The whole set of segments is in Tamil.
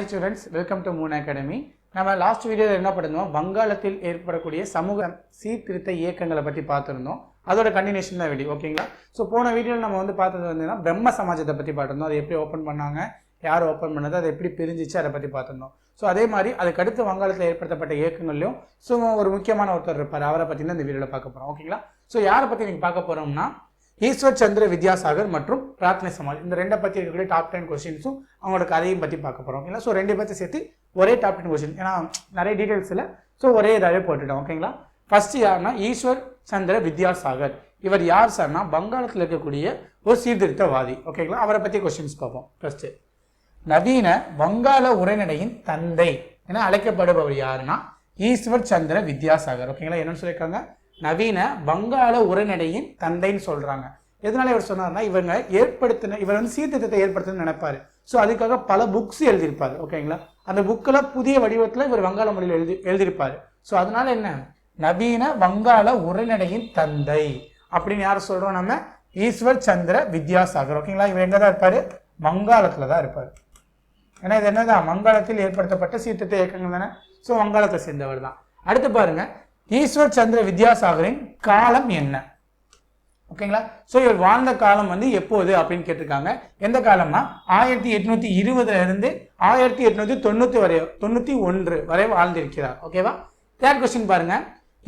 Hi students welcome to moon academy நம்ம லாஸ்ட் வீடியோவில் என்ன பண்ணிருந்தோம்? வங்காளத்தில் ஏற்படக்கூடிய சமூக சீர்திருத்த இயக்கங்களை பற்றி பார்த்துருந்தோம். அதோட கண்டினியூஷன் தான் வீடியோ ஓகேங்களா ஸோ போன வீடியோவில் நம்ம வந்து பார்த்தது வந்து பிரம்ம சமாஜத்தை பற்றி பார்த்துருந்தோம். அதை எப்படி ஓப்பன் பண்ணாங்க? யார் ஓப்பன் பண்ணது? அதை எப்படி பிரிஞ்சிச்சு? அதை பற்றி பார்த்துருந்தோம். ஸோ அதே மாதிரி அதுக்கு அடுத்து வங்காளத்தில் ஏற்படுத்தப்பட்ட இயக்கங்கள்லையும் ஸோ ஒரு முக்கியமான ஒருத்தர் இருப்பார். அவரை பற்றி தான் இந்த வீடியோவில் பார்க்க போகிறோம் ஓகேங்களா ஸோ யாரை பற்றி நீங்கள் பார்க்க போகிறோம்னா ஈஸ்வர் சந்திர வித்யாசாகர் மற்றும் ராத்னே சமால் இந்த ரெண்டை பற்றி இருக்கக்கூடிய டாப் டென் கொஸ்டின்ஸும் அவங்களோட கதையும் பற்றி பார்க்க போகிறோம் ஓகேங்களா ஸோ ரெண்டு பற்றி சேர்த்து ஒரே டாப் டென் கொஸ்டின் ஏன்னா நிறைய டீட்டெயில்ஸ் இல்லை. ஸோ ஒரே இதாகவே போட்டுட்டோம். ஓகேங்களா ஃபர்ஸ்ட் யாருன்னா ஈஸ்வர் சந்திர வித்யாசாகர். இவர் யார் சார்னா பங்காளத்தில் இருக்கக்கூடிய ஒரு சீர்திருத்தவாதி. ஓகேங்களா அவரை பற்றி கொஸ்டின்ஸ் பார்ப்போம். ஃபர்ஸ்ட் நவீன வங்காள உரைநடையின் தந்தை என அழைக்கப்படுபவர் யாருன்னா ஈஸ்வர் சந்திர வித்யாசாகர் ஓகேங்களா என்னன்னு சொல்லியிருக்காங்க? நவீன வங்காள உரைநடையின் தந்தைன்னு சொல்றாங்க. எதனால இவர் சொன்னார்னா இவங்க ஏற்படுத்தின இவர் வந்து சீர்திருத்தத்தை ஏற்படுத்தணும்னு நினைப்பாரு. ஸோ அதுக்காக பல புக்ஸ் எழுதியிருப்பாரு ஓகேங்களா அந்த புக்கில் புதிய வடிவத்தில் இவர் வங்காள மொழியில் எழுதி எழுதியிருப்பாரு. ஸோ அதனால என்ன? நவீன வங்காள உரைநடையின் தந்தை அப்படின்னு யார் சொல்றோம் நம்ம? ஈஸ்வர் சந்திர வித்யாசாகர் ஓகேங்களா இவர் எங்கே தான் இருப்பார்? வங்காளத்தில் தான் இருப்பார். ஏன்னா இது என்னதான்? வங்காளத்தில் ஏற்படுத்தப்பட்ட சீர்திருத்த இயக்கங்கள் தானே? ஸோ வங்காளத்தை சேர்ந்தவர் தான். அடுத்து பாருங்கள் ஈஸ்வர் சந்திர வித்யாசாகரின் காலம் என்ன? ஓகேங்களா ஸோ இவர் வாழ்ந்த காலம் வந்து எப்போது அப்படின்னு கேட்டிருக்காங்க. எந்த காலம்னா ஆயிரத்தி எட்நூத்தி இருபதுல இருந்து ஆயிரத்தி எட்நூத்தி தொண்ணூத்தி வரை தொண்ணூத்தி ஒன்று வரை வாழ்ந்திருக்கிறார். ஓகேவா தேர்ட் கொஸ்டின் பாருங்க.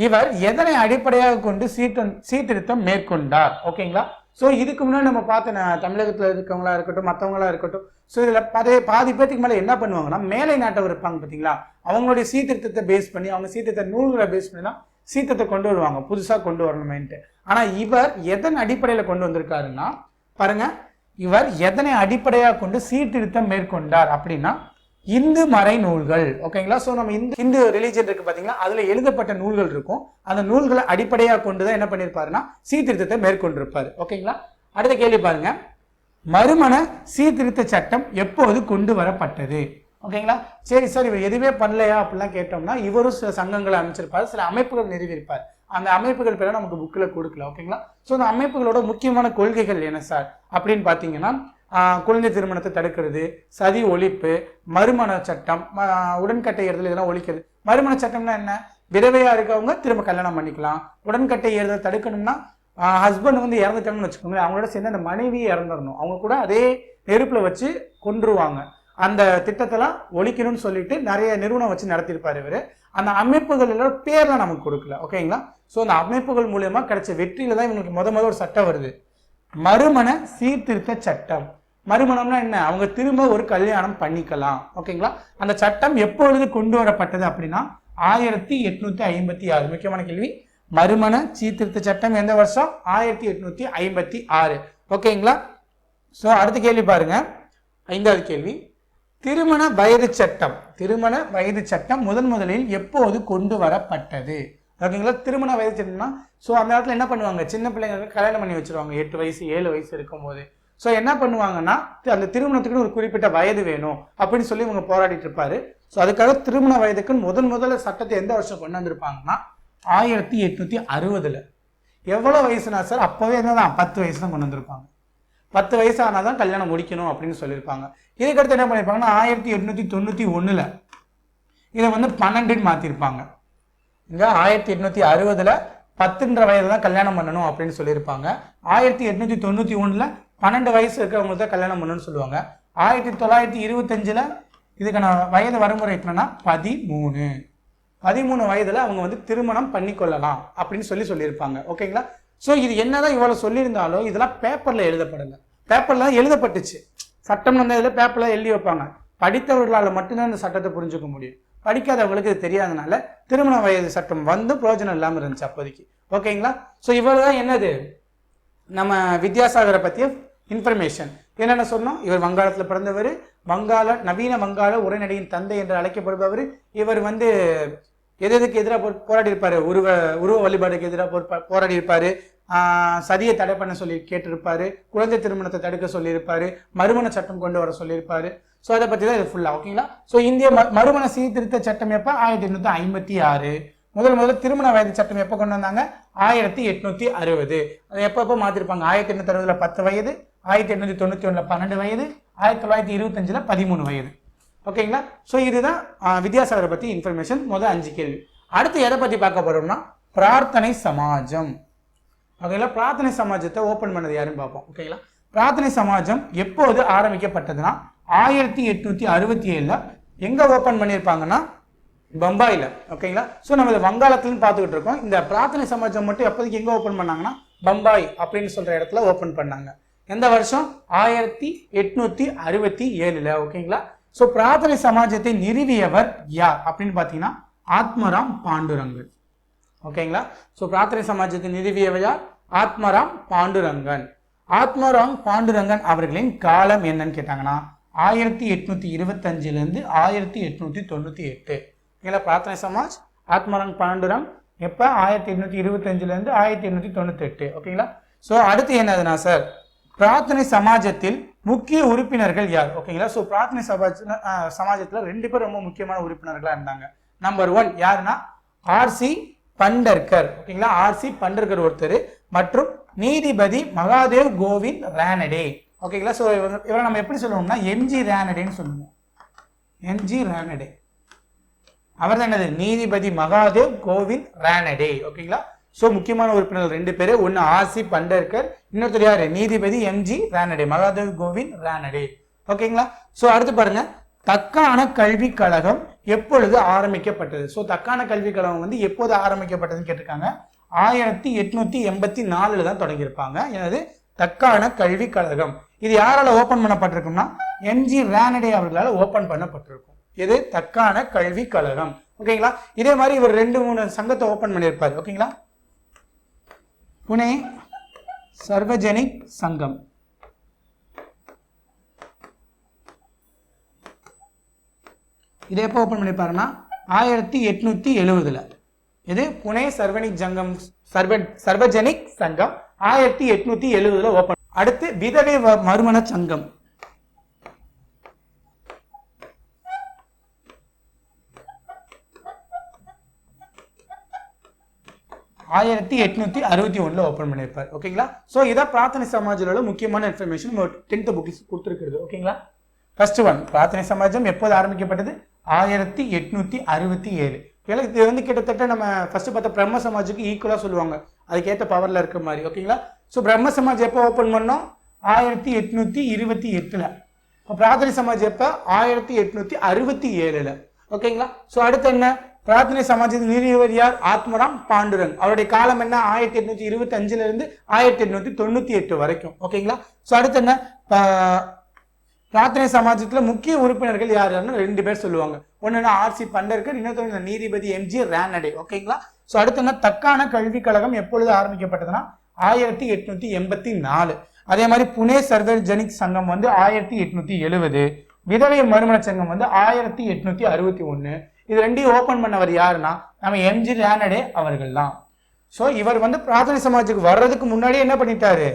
இவர் எதனை அடிப்படையாக கொண்டு சீர்திருத்தம் சீர்திருத்தம் மேற்கொண்டார்? ஓகேங்களா ஸோ இதுக்கு முன்னாடி நம்ம பார்த்த தமிழகத்தில் இருக்கவங்களா இருக்கட்டும் மற்றவங்களா இருக்கட்டும் ஸோ இதில் பதே பாதி பேத்துக்கு மேலே என்ன பண்ணுவாங்கன்னா மேலை நாட்டவர் இருப்பாங்க பார்த்தீங்களா அவங்களுடைய சீர்திருத்தத்தை பேஸ் பண்ணி அவங்க சீர்திருத்த நூல்களை பேஸ் பண்ணி தான் சீர்திருத்தத்தை கொண்டு வருவாங்க. புதுசாக கொண்டு வரணுமேன்ட்டு. ஆனால் இவர் எதன் அடிப்படையில் கொண்டு வந்திருக்காருன்னா பாருங்க இவர் எதனை அடிப்படையாக கொண்டு சீர்திருத்தம் மேற்கொண்டார் அப்படின்னா இந்து மறை நூல்கள். ஓகேங்களா ஸோ நம்ம இந்து இந்து ரிலீஜன் இருக்கு பார்த்தீங்களா அதில் எழுதப்பட்ட நூல்கள் இருக்கும். அந்த நூல்களை அடிப்படையாக கொண்டு தான் என்ன பண்ணியிருப்பாருன்னா சீர்திருத்தத்தை மேற்கொண்டிருப்பார். ஓகேங்களா அடுத்த கேள்வி பாருங்க. மறுமண சீர்திருத்த சட்டம் எப்போது கொண்டு வரப்பட்டது? ஓகேங்களா சரி சார் இவர் எதுவுமே பண்ணலையா? அப்படிலாம் கேட்டோம்னா இவரும் சில சங்கங்களை அமைச்சிருப்பார். சில அமைப்புகள் நிறுவியிருப்பார். அந்த அமைப்புகள் பேர நமக்கு புக்கில் கொடுக்கல. ஓகேங்களா ஸோ அந்த அமைப்புகளோட முக்கியமான கொள்கைகள் என்ன சார் அப்படின்னு பார்த்தீங்கன்னா குழந்தை திருமணத்தை தடுக்கிறது சதி ஒழிப்பு மறுமண சட்டம் உடன்கட்டை ஏறுதல் இதெல்லாம் ஒழிக்கிறது. மறுமண சட்டம்னா என்ன? விதவையா இருக்கவங்க திரும்ப கல்யாணம் பண்ணிக்கலாம். உடன்கட்டை ஏறுதல் தடுக்கணும்னா ஹஸ்பண்ட் வந்து இறந்துட்டாங்கன்னு வச்சுக்கோங்களேன் அவங்களோட சேர்ந்து அந்த மனைவியை இறந்துடணும். அவங்க கூட அதே நெருப்பில் வச்சு கொன்றுவாங்க. அந்த திட்டத்தெல்லாம் ஒழிக்கணும்னு சொல்லிட்டு நிறைய நிறுவனம் வச்சு நடத்தியிருப்பார் இவர். அந்த அமைப்புகளோட பேர்லாம் நமக்கு கொடுக்கல. ஓகேங்களா? ஸோ அந்த அமைப்புகள் மூலயமா கிடைச்ச வெற்றியில தான் இவங்களுக்கு முத முத ஒரு சட்டம் வருது. மறுமண சீர்திருத்த சட்டம். மறுமணம்னா என்ன? அவங்க திரும்ப ஒரு கல்யாணம் பண்ணிக்கலாம். ஓகேங்களா? அந்த சட்டம் எப்பொழுது கொண்டு வரப்பட்டது அப்படின்னா ஆயிரத்தி எட்நூத்தி ஐம்பத்தி ஆறு. முக்கியமான கேள்வி. மறுமண சீர்திருத்த சட்டம் எந்த வருஷம்? ஆயிரத்தி எட்நூத்தி ஐம்பத்தி ஆறு. ஓகேங்களா? ஸோ அடுத்த கேள்வி பாருங்க. ஐந்தாவது கேள்வி. திருமண வயது சட்டம். திருமண வயது சட்டம் முதன் முதலில் எப்போது கொண்டு வரப்பட்டது? ஓகேங்களா? திருமண வயது சட்டம்னா ஸோ அந்த இடத்துல என்ன பண்ணுவாங்க? சின்ன பிள்ளைங்களுக்கு கல்யாணம் பண்ணி வச்சிருவாங்க. எட்டு வயசு ஏழு வயசு இருக்கும்போது. ஸோ என்ன பண்ணுவாங்கன்னா அந்த திருமணத்துக்குன்னு ஒரு குறிப்பிட்ட வயது வேணும் அப்படின்னு சொல்லி இவங்க போராடிட்டு இருப்பாரு. ஸோ அதுக்காக திருமண வயதுக்குன்னு முதன் முதல்ல சட்டத்தை எந்த வருஷம் கொண்டு வந்திருப்பாங்கன்னா ஆயிரத்தி எட்நூத்தி அறுபதுல. எவ்வளோ வயசுனா சார் அப்போவே என்னதான் பத்து வயசு தான் கொண்டு வந்திருப்பாங்க. பத்து வயசு ஆனால் தான் கல்யாணம் முடிக்கணும் அப்படின்னு சொல்லியிருப்பாங்க. இதுக்கடுத்து என்ன பண்ணியிருப்பாங்கன்னா ஆயிரத்தி எட்நூத்தி தொண்ணூற்றி ஒன்றில் இதை வந்து பன்னெண்டுன்னு மாற்றிருப்பாங்க இங்கே ஆயிரத்தி எட்நூத்தி அறுபதில் பத்துன்ற வயது தான் கல்யாணம் பண்ணணும் அப்படின்னு சொல்லியிருப்பாங்க. ஆயிரத்தி எட்நூத்தி தொண்ணூற்றி ஒன்றில் பன்னெண்டு வயசு இருக்கிறவங்களுக்கு தான் கல்யாணம் பண்ணணும்னு சொல்லுவாங்க. ஆயிரத்தி தொள்ளாயிரத்தி இருபத்தஞ்சில் இதுக்கான வயது வரமுறை என்னன்னா பதிமூணு. பதிமூணு வயதில் அவங்க வந்து திருமணம் பண்ணிக்கொள்ளலாம் அப்படின்னு சொல்லி சொல்லியிருப்பாங்க. ஓகேங்களா? ஸோ இது என்னதான் இவ்வளோ சொல்லியிருந்தாலும் இதெல்லாம் பேப்பரில் எழுதப்படலை. பேப்பரில் தான் எழுதப்பட்டுச்சு. சட்டம் வந்தால் இதில் பேப்பரில் எழுதி வைப்பாங்க. படித்தவர்களால் மட்டும்தான் இந்த சட்டத்தை புரிஞ்சுக்க முடியும். படிக்காதவங்களுக்கு இது தெரியாதனால திருமண வயது சட்டம் வந்து பிரயோஜனம் இல்லாமல் இருந்துச்சு அப்போதைக்கு. ஓகேங்களா? ஸோ இவ்வளோ தான் என்னது? நம்ம வித்யாசாகரை பற்றிய இன்ஃபர்மேஷன் என்னென்ன சொன்னோம்? இவர் வங்காளத்தில் பிறந்தவர். வங்காள நவீன வங்காள உரைநடையின் தந்தை என்று அழைக்கப்படுபவர். இவர் வந்து எது எதுக்கு எதிராக போராடி இருப்பாரு உருவ உருவ வழிபாடுக்கு எதிராக போராடி இருப்பார் சதியை தடை பண்ண சொல்லி கேட்டிருப்பாரு. குழந்தை திருமணத்தை தடுக்க சொல்லியிருப்பாரு. மறுமண சட்டம் கொண்டு வர சொல்லியிருப்பாரு. ஸோ அதை பற்றி தான் இது ஃபுல்லாக ஓகேங்களா ஸோ இந்திய ம- மறுமண சீர்திருத்த சட்டம் எப்போ? ஆயிரத்தி எண்ணூற்றி ஐம்பத்தி ஆறு. முதல் முதல்ல திருமண வயது சட்டம் எப்போ கொண்டு வந்தாங்க? ஆயிரத்தி எட்நூத்தி அறுபது. அது எப்போ எப்போ மாற்றிருப்பாங்க ஆயிரத்தி எண்ணூற்றி அறுபதுல பத்து வயது ஆயிரத்தி எட்நூத்தி தொண்ணூற்றி ஒன்றில் பன்னெண்டு வயது ஆயிரத்தி தொள்ளாயிரத்தி இருபத்தஞ்சில் பதிமூணு வயது. ஓகேங்களா? ஸோ இதுதான் வித்யாசாகரை பற்றி இன்ஃபர்மேஷன் முதல் அஞ்சு கேள்வி. அடுத்து எதை பற்றி பார்க்க போகிறோம்னா பிரார்த்தனை சமாஜம். ஓகேங்களா? பிரார்த்தனை சமாஜத்தை ஓப்பன் பண்ணது யாருன்னு பார்ப்போம். ஓகேங்களா? பிரார்த்தனை சமாஜம் எப்போது ஆரம்பிக்கப்பட்டதுன்னா ஆயிரத்தி எட்நூத்தி அறுபத்தி ஏழில் எங்கே ஓப்பன் பண்ணியிருப்பாங்கன்னா பம்பாயில். ஓகேங்களா? ஸோ நம்ம இதை வங்காளத்துலன்னு பார்த்துக்கிட்டு இருக்கோம். இந்த பிரார்த்தனை சமாஜம் மட்டும் எப்போதைக்கு எங்கே ஓப்பன் பண்ணாங்கன்னா பம்பாய் அப்படின்னு சொல்கிற இடத்துல ஓப்பன் பண்ணாங்க. எந்த வருஷம்? ஆயிரத்தி எட்நூத்தி அறுபத்தி ஏழுல ஓகேங்களா? ஸோ பிரார்த்தனை சமாஜத்தை நிறுவியவர் யார் அப்படின்னு பார்த்தீங்கன்னா ஆத்மராம் பாண்டுரங்கன். ஓகேங்களா? ஸோ பிரார்த்தனை சமாஜத்தை நிறுவியவர் யார்? ஆத்மராம் பாண்டுரங்கன். ஆத்மராம் பாண்டுரங்கன் அவர்களின் காலம் என்னன்னு கேட்டாங்கன்னா ஆயிரத்தி எட்நூத்தி இருபத்தஞ்சிலேருந்து ஆயிரத்தி எட்நூத்தி தொண்ணூற்றி எட்டு. ஓகேங்களா பிரார்த்தனை சமாஜ்? ஆத்மராம் பாண்டுரங் எப்போ? ஆயிரத்தி எட்நூத்தி இருபத்தஞ்சிலேருந்து ஆயிரத்தி எட்நூத்தி தொண்ணூற்றி எட்டு. ஓகேங்களா? ஸோ அடுத்து என்னதுன்னா சார் பிரார்த்தனை சமாஜத்தில் முக்கிய உறுப்பினர்கள் யார்? ஓகேங்களா ஸோ பிரார்த்தனை சமாஜ் சமாஜத்தில் ரெண்டு பேர் ரொம்ப முக்கியமான உறுப்பினர்களாக இருந்தாங்க. நம்பர் ஒன் யாருன்னா? ஆர்சி பண்டர்கர். ஓகேங்களா ஆர்சி பண்டர்கர் ஒருத்தர் மற்றும் நீதிபதி மகாதேவ் கோவிந்த் ரானடே. ஓகேங்களா ஸோ இவரை நம்ம எப்படி சொல்லுவோம்னா எம்ஜி ரேனடேன்னு சொல்லுவோம். எம்ஜி ரேனடே. அவர் தான் என்னது? நீதிபதி மகாதேவ் கோவிந்த் ரேனடே. ஓகேங்களா ஸோ முக்கியமான உறுப்பினர்கள் ரெண்டு பேர். ஒன்று ஆசிப் பண்டர்கர் இன்னொருத்தர் யார்? நீதிபதி எம்ஜி ரானடே மகாதேவ் கோவிந்த் ரானடே. ஓகேங்களா ஸோ அடுத்து பாருங்க. தக்கான கல்விக் கழகம் எப்பொழுது ஆரம்பிக்கப்பட்டது? ஸோ தக்கான கல்விக் கழகம் வந்து எப்போது ஆரம்பிக்கப்பட்டதுன்னு கேட்டிருக்காங்க? ஆயிரத்தி எட்நூத்தி எண்பத்தி நாலுல தான் தொடங்கியிருப்பாங்க. எனது தக்கான கல்விக் கழகம். இது யாரால ஓபன் பண்ணப்பட்டிருக்கும்னா எம்ஜி ரானடே அவர்களால் ஓபன் பண்ணப்பட்டிருக்கும். இது தக்கான கல்விக் கழகம். ஓகேங்களா இதே மாதிரி இவர் ரெண்டு மூணு சங்கத்தை ஓபன் பண்ணியிருப்பாரு. ஓகேங்களா புனே சர்வஜனிக் சங்கம் இதை எப்போ ஓப்பன் பண்ணியிருப்பாருன்னா ஆயிரத்தி எட்நூத்தி எழுவதுல. இது புனே சர்வனிக் சங்கம் சர்வ சர்வஜனிக் சங்கம். ஆயிரத்தி எட்நூத்தி எழுவதுல ஓப்பன் அடுத்து விதவை மறுமண சங்கம். ஆயிரத்தி எட்நூத்தி அறுபத்தி ஒண்ணுல ஓப்பன் பண்ணியிருப்பார். ஓகேங்களா? ஸோ இதான் பிரார்த்தனை சமாஜோட முக்கியமான இன்ஃபர்மேஷன் டென்த் புக்ஸ் கொடுத்துருக்குறது. ஓகேங்களா? ஃபர்ஸ்ட் ஒன் பிரார்த்தனை சமாஜம் எப்போது ஆரம்பிக்கப்பட்டது? ஆயிரத்தி எட்நூத்தி அறுபத்தி ஏழு. ஏன்னா இது வந்து கிட்டத்தட்ட நம்ம ஃபர்ஸ்ட் பார்த்த பிரம்ம சமாஜுக்கு ஈக்குவலாக சொல்லுவாங்க. அதுக்கேற்ற பவரில் இருக்க மாதிரி. ஓகேங்களா? ஸோ பிரம்ம சமாஜ் எப்போ ஓப்பன் பண்ணோம்? ஆயிரத்தி எட்நூத்தி இருபத்தி எட்டுல. இப்போ பிரார்த்தனை சமாஜ் எப்போ? ஆயிரத்தி எட்நூத்தி அறுபத்தி ஏழுல. ஓகேங்களா? ஸோ அடுத்து என்ன? பிரார்த்தனை சமாஜத்தில் நிறுவியவர் யார்? ஆத்மராம் பாண்டுரங். அவருடைய காலம் என்ன? ஆயிரத்தி எட்நூத்தி இருபத்தி அஞ்சுல இருந்து ஆயிரத்தி எட்நூத்தி தொண்ணூத்தி எட்டு வரைக்கும். ஓகேங்களா? ஸோ அடுத்து என்ன? பிரார்த்தனை சமாஜத்துல முக்கிய உறுப்பினர்கள் யார் யாருன்னு ரெண்டு பேர் சொல்லுவாங்க. ஒன்னு ஆர்சி பண்டர்கர் இன்னொருத்தவங்க நீதிபதி எம்ஜி ரேனடே. ஓகேங்களா? ஸோ அடுத்து என்ன? தக்கான கல்விக் கழகம் எப்பொழுது ஆரம்பிக்கப்பட்டதுன்னா ஆயிரத்தி எட்நூத்தி எண்பத்தி நாலு. அதே மாதிரி புனே சர்வஜனிக் சங்கம் வந்து ஆயிரத்தி எட்நூத்தி எழுபது விதவை மறுமண சங்கம் வந்து ஆயிரத்தி எட்நூத்தி அறுபத்தி ஒன்று இது ரெண்டையும் ஓப்பன் பண்ணவர் யாருன்னா நம்ம எம்ஜி ரேனடே அவர்கள் தான் ஸோ இவர் வந்து பிரார்த்தனை சமாஜுக்கு வர்றதுக்கு முன்னாடியே என்ன பண்ணிட்டாரு?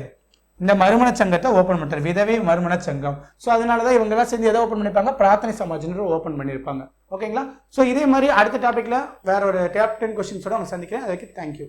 இந்த மறுமண சங்கத்தை ஓப்பன் பண்ணிட்டார். விதவை மறுமண சங்கம். ஸோ அதனால தான் இவங்கெல்லாம் சேர்ந்து எதை ஓப்பன் பண்ணியிருப்பாங்க பிரார்த்தனை சமாஜ்ன்ற ஓப்பன் பண்ணியிருப்பாங்க ஓகேங்களா ஸோ இதே மாதிரி அடுத்த டாப்பிக்கில் வேற ஒரு டேப் டென் கொஸ்டின்ஸோட அவங்க சந்திக்கிறேன். அதுக்கு தேங்க்யூ